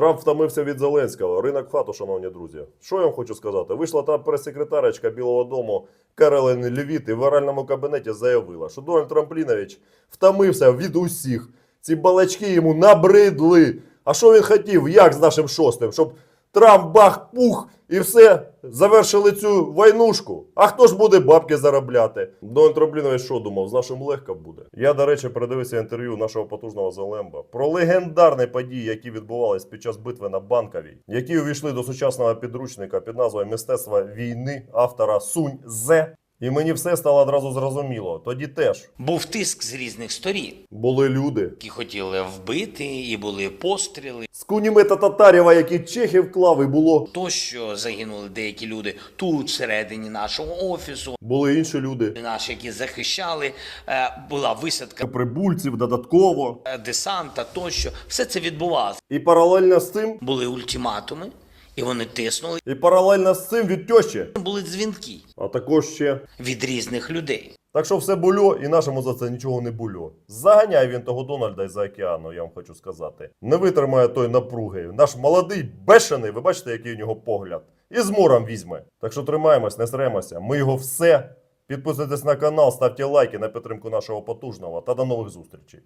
Трамп втомився від Зеленського. Ринок хату, шановні друзі. Що я вам хочу сказати? Вийшла та прес-секретарочка Білого Дому Каролин Левіт і в оральному кабінеті заявила, що Дональд Трамплінович втомився від усіх. Ці балачки йому набридли. А що він хотів? Як з нашим шостим? Щоб Трамп бах пух і все завершили цю войнушку. А хто ж буде бабки заробляти? Дональд Трамплінович що думав? З нашим легко буде. Я, до речі, передивився інтерв'ю нашого потужного Зелемба про легендарні події, які відбувались під час битви на Банковій, які увійшли до сучасного підручника під назвою Мистецтво війни автора Сунь Зе. І мені все стало одразу зрозуміло. Тоді теж Був тиск з різних сторін, були люди. які хотіли вбити, і були постріли. З кунімета Татарєва, які чехів клав, і було. Тощо загинули деякі люди тут, всередині нашого офісу. Були інші люди. Наші, які захищали, е, була висадка Прибульців додатково. е, десанта тощо. Все це відбувалося. І паралельно з цим, Були ультиматуми, і вони тиснули. і паралельно з цим від тещі, Були дзвінки а також ще. від різних людей. Так що все бульо, і нашому за це нічого не бульо. Заганяє він того Дональда із-за океану, я вам хочу сказати. Не витримає той напруги. Наш молодий, бешений, ви бачите, який у нього погляд. І з мором візьме. Так що тримаємось, не сремося. Ми його все. Підписуйтесь на канал, ставте лайки на підтримку нашого потужного та до нових зустрічей.